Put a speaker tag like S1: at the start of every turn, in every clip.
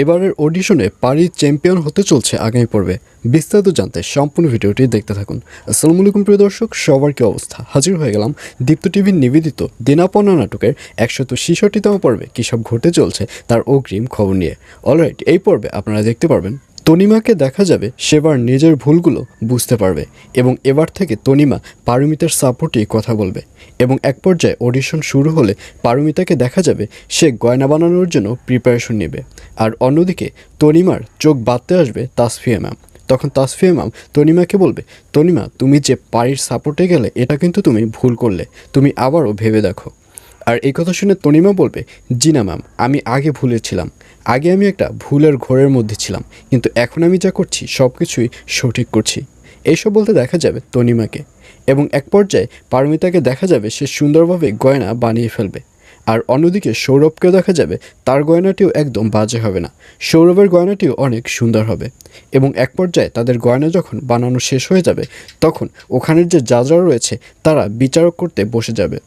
S1: এবারের অডিশনে পারি চ্যাম্পিয়ন হতে চলছে আগামী পর্বে। বিস্তারিত জানতে সম্পূর্ণ ভিডিওটি দেখতে থাকুন। আসসালামু আলাইকুম, প্রিয় দর্শক, সবার কি অবস্থা? হাজির হয়ে গেলাম দীপ্ত টিভির নিবেদিত দিনাপনা নাটকের একশো তো ছেষট্টিতম পর্বে। কী সব ঘটে চলছে তার অগ্রিম খবর নিয়ে। অলরাইট এই পর্বে আপনারা দেখতে পারবেন তনিমাকে দেখা যাবে সেবার নিজের ভুলগুলো বুঝতে পারবে এবং এবার থেকে তনিমা পারমিতার সাপোর্টেই কথা বলবে এবং এক পর্যায়ে অডিশন শুরু হলে পারমিতাকে দেখা যাবে সে গয়না বানানোর জন্য প্রিপারেশন নেবে। আর অন্যদিকে তনিমার চোখ বাঁধতে আসবে তাসফিয়া ম্যাম। তখন তাসফিয়া ম্যাম তনিমাকে বলবে, তনিমা, তুমি যে পাড়ির সাপোর্টে গেলে এটা কিন্তু তুমি ভুল করলে। তুমি আবারও ভেবে দেখো। আর এই কথা শুনে তনিমা বলবে, জি না ম্যাম আমি আগে ভুলেছিলাম আগে আমি একটা ভুলের ঘোরের মধ্যে ছিলাম, কিন্তু এখন আমি যা করছি সব কিছুই সঠিক করছি। এইসব বলতে দেখা যাবে তনিমাকে এবং এক পর্যায়ে পারমিতাকে দেখা যাবে সে সুন্দরভাবে গয়না বানিয়ে ফেলবে। আর অন্যদিকে সৌরভকেও দেখা যাবে তার গয়নাটিও একদম বাজে হবে না। সৌরভের গয়নাটিও অনেক সুন্দর হবে এবং এক পর্যায়ে তাদের গয়না যখন বানানো শেষ হয়ে যাবে, তখন ওখানের যে যাজরা রয়েছে, তারা বিচারক করতে বসে যাবে।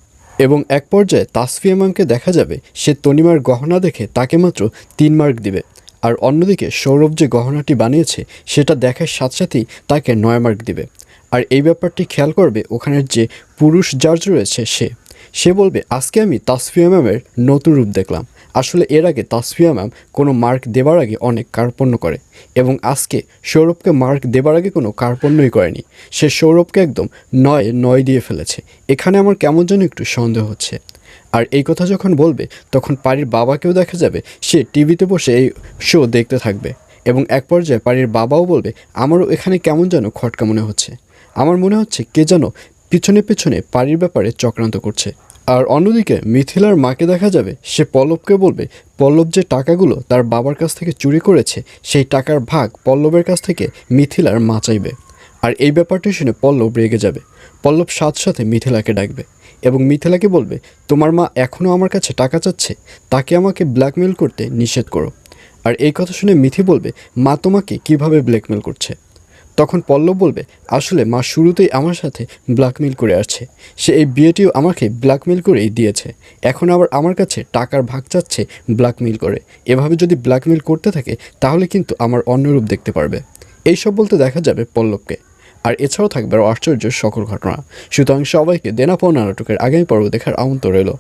S1: এবং এক পর্যায়ে তাসফিয়া ম্যামকে দেখা যাবে, সে তনিমার গহনা দেখে তাকে মাত্র তিন মার্ক দিবে। আর অন্যদিকে সৌরভ যে গহনাটি বানিয়েছে, সেটা দেখার সাথে সাথেই তাকে নয় মার্ক দিবে। আর এই ব্যাপারটি খেয়াল করবে ওখানের যে পুরুষ জাজ রয়েছে সে। সে বলবে, আজকে আমি তাসফিয়া ম্যামের নতুন রূপ দেখলাম। আসলে এর আগে তাসফিয়া ম্যাম কোনো মার্ক দেবার আগে অনেক কার্পণ্য করে এবং আজকে সৌরভকে মার্ক দেবার আগে কোনো কার্পণ্যই করেনি। সে সৌরভকে একদম নয় নয় দিয়ে ফেলেছে। এখানে আমার কেমন যেন একটু সন্দেহ হচ্ছে। আর এই কথা যখন বলবে, তখন পারির বাবাকেও দেখা যাবে, সে টিভিতে বসে এই শো দেখতে থাকবে এবং এক পর্যায়ে পারির বাবাও বলবে, আমারও এখানে কেমন যেন খটকা মনে হচ্ছে। আমার মনে হচ্ছে কে যেন পিছনে পিছনে পারির ব্যাপারে চক্রান্ত করছে। আর অন্যদিকে মিথিলার মাকে দেখা যাবে, সে পল্লবকে বলবে, পল্লব যে টাকাগুলো তার বাবার কাছ থেকে চুরি করেছে, সেই টাকার ভাগ পল্লবের কাছ থেকে মিথিলার মা চাইবে। আর এই ব্যাপারটি শুনে পল্লব রেগে যাবে। পল্লব সাথে সাথে মিথিলাকে ডাকবে এবং মিথিলাকে বলবে, তোমার মা এখনও আমার কাছে টাকা চাচ্ছে, তাকে আমাকে ব্ল্যাকমেল করতে নিষেধ করো। আর এই কথা শুনে মিথি বলবে, মা তোমাকে কীভাবে ব্ল্যাকমেল করছে? তখন পল্লব বলবে, আসলে মা শুরুতেই আমার সাথে ব্ল্যাকমেল করে আসছে। সে এই বিয়েটিও আমাকে ব্ল্যাকমেল করেই দিয়েছে। এখন আবার আমার কাছে টাকার ভাগ চাচ্ছে ব্ল্যাকমেল করে। এভাবে যদি ব্ল্যাকমেল করতে থাকে, তাহলে কিন্তু আমার অন্যরূপ দেখতে পারবে। এইসব বলতে দেখা যাবে পল্লবকে। আর এছাড়াও থাকবে আশ্চর্য সকল ঘটনা। সুতরাং সবাইকে দেনা পাওনা নাটকের আগামী পর্ব দেখার আমন্ত্রণ রইল।